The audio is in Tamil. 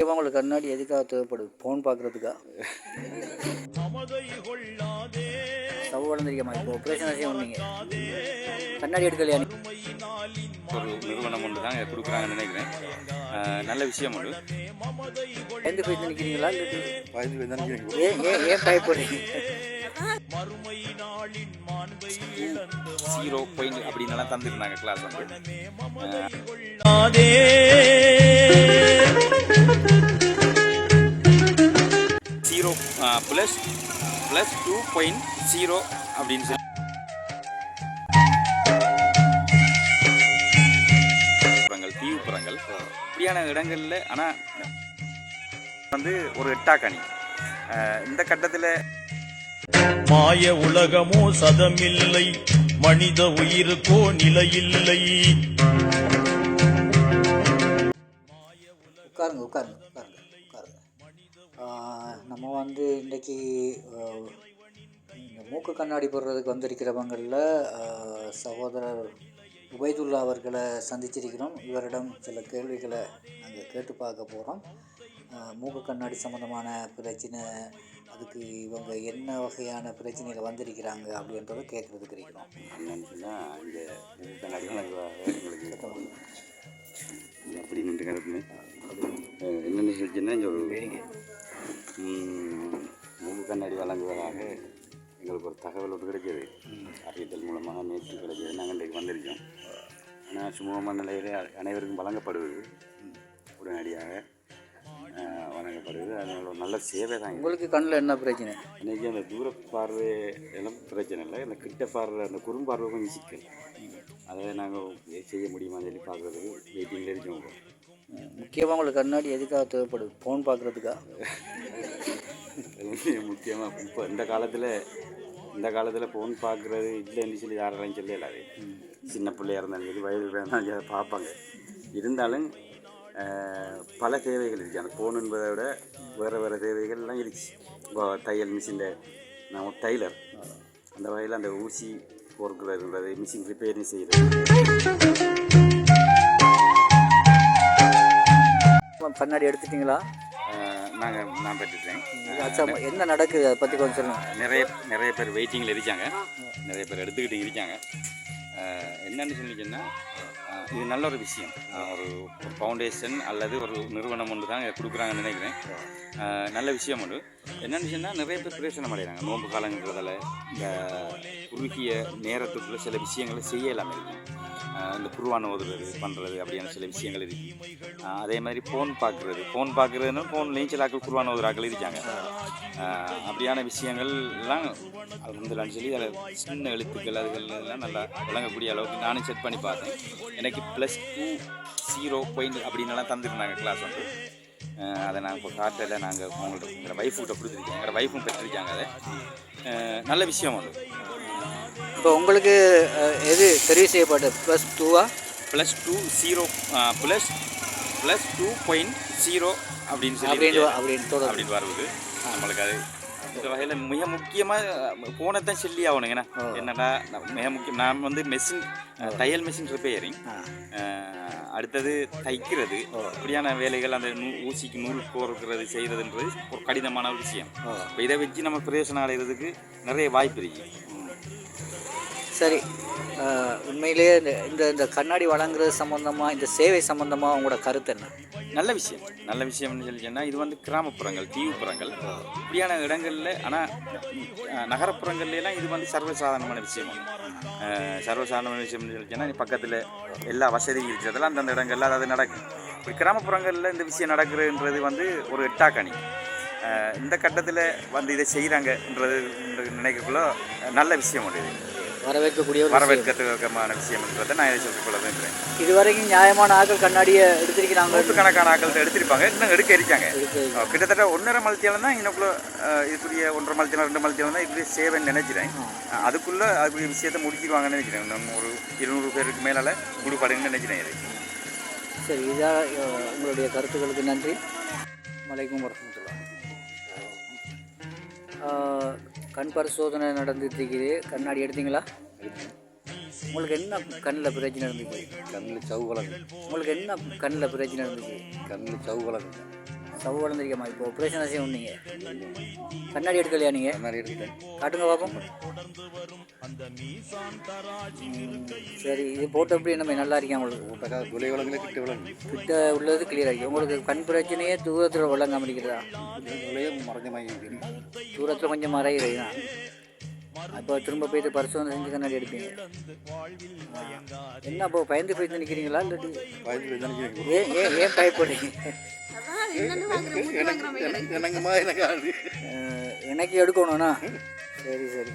இப்போ உங்களுக்கு கண்ணாடி எதுக்காக தேவைப்படுது? ஃபோன் பார்க்குறதுக்கா? சவு வளர்ந்துருக்கமா இப்போ ஆப்ரேஷன் செய்ய வந்தீங்க கண்ணாடி எடுக்கலையா ஒரு நிறுவனம் ஒன்று தான் கொடுக்குறாங்கன்னு நினைக்கிறேன். நல்ல விஷயம் ஒன்று. எந்த போய் நிற்கிறீங்களா இல்லை பயந்து போய் தானே ஏன் ஏன் ஏன் பயப்படுறீங்க ஜீரோ பாயிண்ட் அப்படின்னு எல்லாம் தந்துருந்தாங்க கிளாஸ் வந்து. Zero plus plus two point zero அப்படின்னு சொல்லி. புறங்கள் தீவுப்புறங்கள் இப்படியான இடங்களில் ஆனால் வந்து ஒரு எட்டாக்கணி இந்த கட்டத்தில் மாய உலகமோ சதமில்லை மனித உயிருக்கோ நிலையில்லை. உட்காருங்க உட்காருங்க உட்காருங்க. நம்ம வந்து இன்றைக்கி இந்த மூக்கு கண்ணாடி போடுறதுக்கு வந்திருக்கிறவங்களில் சகோதரர் உபைதுல்லா அவர்களை சந்திச்சிருக்கிறோம். இவரிடம் சில கேள்விகளை நாங்கள் கேட்டு பார்க்க போகிறோம் மூக்கு கண்ணாடி சம்மந்தமான பிரச்சனை அதுக்கு இவங்க என்ன வகையான பிரச்சனையில் வந்திருக்கிறாங்க அப்படின்றத கேட்குறதுக்கு இருக்கிறோம். அப்படின்னு சொன்னால் என்னென்னு சொல்லிச்சுன்னா இங்கே ஒரு வழங்குவதாக எங்களுக்கு ஒரு தகவல் ஒன்று கிடைச்சது அறிவித்தல் மூலமாக நேற்று கிடைச்சது நாங்கள் இன்றைக்கு வந்திருக்கோம். ஆனால் சுமூகமான நிலையில் அனைவருக்கும் வழங்கப்படுவது உடனடியாக வழங்கப்படுவது. அதனால ஒரு நல்ல சேவை தான். உங்களுக்கு கண்ணில் என்ன பிரச்சனை? இன்றைக்கி அந்த தூர பார்வை எல்லாம் பிரச்சனை இல்லை. அந்த கிட்ட பார்வை அந்த குறும்பார்வை கொஞ்சம் சிக்கல். அதை நாங்கள் செய்ய முடியுமான்னு சொல்லி பார்க்குறதுக்கு வெயிட்டிங்கில் இருக்கோம். முக்கியமாக உங்களுக்கு கண்ணாடி எதுக்காக தேவைப்படுது? ஃபோன் பார்க்குறதுக்கா? முக்கியமாக இப்போ இந்த காலத்தில் இந்த காலத்தில் ஃபோன் பார்க்குறது இல்லைன்னு சொல்லி யாரெல்லாம் சொல்ல இல்லாது சின்ன பிள்ளையாக இருந்தாலும் சரி வயது இருந்தாலும் சரி அதை பார்ப்பாங்க. இருந்தாலும் பல தேவைகள் இருக்குது அந்த ஃபோன் என்பதை விட வேறு வேறு தேவைகள்லாம் இருக்குது இப்போ தையல் மிஷினில் நம்ம டைலர் அந்த வகையில் அந்த ஊசி பொறுக்கிறதுன்றது மிஷின் ரிப்பேரிங் செய்கிறது கண்ணாடி எடுத்துட்டிங்களா? நாங்கள் நான் பெற்றுட்டேன். என்ன நடக்குது? அதை பற்றி கொஞ்சம் சொல்லுங்கள் நிறைய நிறைய பேர் வெயிட்டிங்கில் இருக்காங்க. நிறைய பேர் எடுத்துக்கிட்டு இருக்காங்க. என்னன்னு அஹ் இது நல்ல ஒரு விஷயம். ஒரு ஃபவுண்டேஷன் அல்லது ஒரு நிறுவனம் ஒன்று தான் கொடுக்குறாங்கன்னு நினைக்கிறேன். நல்ல விஷயம் ஒன்று. என்னென்னு சொன்னால் நிறைய பேர் பிரயோசனம் அடைகிறாங்க. நோன்பு காலங்கிறதால இந்த குறுகிய நேரத்துக்குள்ளே சில விஷயங்களை செய்ய இல்லாமல் இருக்கு இந்த குருவான ஓதுறது பண்ணுறது அப்படியான சில விஷயங்கள் இருக்கு. அதே மாதிரி ஃபோன் பார்க்குறது. ஃபோன் பார்க்குறதுன்னா ஃபோன் நீச்சலாக்கள் ஆக்கள் குருவான ஓதுறாக்கள் இருக்காங்க. அப்படியான விஷயங்கள்லாம் அது அலமதுல்லான்னு சொல்லி அதில் சின்ன எழுத்துக்கள் அதுகள் எல்லாம் நல்லா விளங்கக்கூடிய அளவுக்கு நானும் செக் பண்ணி பார்த்தேன். எனக்கு ப்ளஸ் டூ ஜீரோ பாயிண்ட் அப்படின்னு எல்லாம் தந்துருந்தாங்க கிளாஸ் வந்து. அதை நான் இப்போ காட்டல நாங்கள் உங்கள்ட்ட எங்களோட ஒய்ஃப்கிட்ட கொடுத்துருக்கேன். எங்களோட ஒய்ஃபும் பெற்றிருக்காங்க அதை. நல்ல விஷயம் ஒன்று இப்போ உங்களுக்கு எது தெரிவு செய்யப்பட்டது? ப்ளஸ் டூவா plus two zero plus plus two point zero அப்படின்னு சொல்லி அப்படின்னு அப்படின்னு வருவது நம்மளுக்கு அது இந்த வகையில் மிக முக்கியமாக போனை தான் சொல்லி ஆகணும். ஏன்னா என்னடா மிக முக்கியம் நான் வந்து மெஷின் தையல் மிஷின் ரிப்பேரிங் அடுத்தது தைக்கிறது. இப்படியான வேலைகள் அந்த நூ ஊசிக்கு நூல் கோர்க்கிறது செய்கிறதுன்றது ஒரு கடினமான ஒரு விஷயம். இப்போ இதை வச்சு நம்ம பிரயோசனம் அடைகிறதுக்கு நிறைய வாய்ப்பு இருக்கு. சரி. உண்மையிலேயே இந்த இந்த கண்ணாடி வழங்குறது சம்மந்தமாக இந்த சேவை சம்மந்தமாக உங்களோட கருத்து என்ன? நல்ல விஷயம். நல்ல விஷயம்னு சொல்லி சொன்னால் இது வந்து கிராமப்புறங்கள் தீவுப்புறங்கள். இப்படியான இடங்களில் ஆனால் நகரப்புறங்கள்லாம் இது வந்து சர்வசாதாரணமான விஷயம். சர்வசாதாரணமான விஷயம்னு சொல்லி சொன்னால் பக்கத்தில் எல்லா வசதியும் இருக்கிறதெல்லாம் அந்தந்த இடங்கள்ல அது நடக்கும். இப்படி கிராமப்புறங்களில் இந்த விஷயம் நடக்கிறதுன்றது வந்து ஒரு எட்டாக்கணி இந்த கட்டத்தில் வந்து இதை செய்கிறாங்கன்றது நினைக்கக்குள்ள நல்ல விஷயம் இது. வரவேற்கக்கூடிய ஒரு விஷயம். வரவேற்கத்தக்கமான விஷயம்ன்றதை நான் இதை சொல்லிக்கொள்ள விரும்புகிறேன். இது வரைக்கும் நியாயமான ஆக்கள் கண்ணாடியை எடுத்திருக்கிறாங்க. நூற்றுக்கணக்கான ஆட்கள் எடுத்திருப்பாங்க. இன்னும் எடுக்க இருக்காங்க. கிட்டத்தட்ட ஒன்றரை மலத்தியாலம் தான் இன்னுக்குள்ள இதுக்குரிய ஒன்றரை மலத்தியாலம் ரெண்டு மலத்தியாலம் தான் இதுக்குரிய சேவைன்னு நினைக்கிறேன். அதுக்குள்ள அதுக்குரிய விஷயத்தை முடிச்சிருவாங்கன்னு நினைக்கிறேன். இன்னும் ஒரு இருநூறு பேருக்கு மேலால குடுப்பாடுன்னு நினைக்கிறேன் இது. சரி அஹ், உங்களுடைய கருத்துக்களுக்கு நன்றி. வலைக்கும் வரமத்துல்லா. கண் பரிசோதனை நடந்துட்டு கண்ணாடி எடுத்தீங்களா? உங்களுக்கு என்ன கண்ணில் பிரச்சனை இருந்துச்சு கண்ணில் சவு வளர்ந்து உங்களுக்கு என்ன கண்ணில் பிரச்சனை இருந்துச்சு கண்ணில் சவு வளர்ந்து சவு வளர்ந்துருக்கமா இப்போ ஆப்ரேஷன் செய்ய வந்தீங்க கண்ணாடி எடுக்கலையா நீங்கள் கண்ணாடி எடுத்துட்டேன். காட்டுங்க பார்ப்போம். சரி இது போட்ட எப்படி நம்ம நல்லா இருக்கேன் உங்களுக்கு? துளை வளங்களே கிட்ட விளங்கு கிட்ட உள்ளது கிளியர் ஆகி. உங்களுக்கு கண் பிரச்சனையே தூரத்தில் விளங்க முடிக்கிறதா துளையே மறைஞ்ச மாதிரி தூரத்தில் கொஞ்சம் மறையுது தான் அப்போ திரும்ப போயிட்டு பரிசோதனை செஞ்சு கண்ணாடி எடுப்பீங்க. என்ன அப்போ பயந்து போயிட்டு நிற்கிறீங்களா இல்லாட்டி பயந்து நினைக்கிறேன் ஏன் ஏன் ஏன் பயப்படுறீங்க எனக்கு எடுக்கணும்னா சரி சரி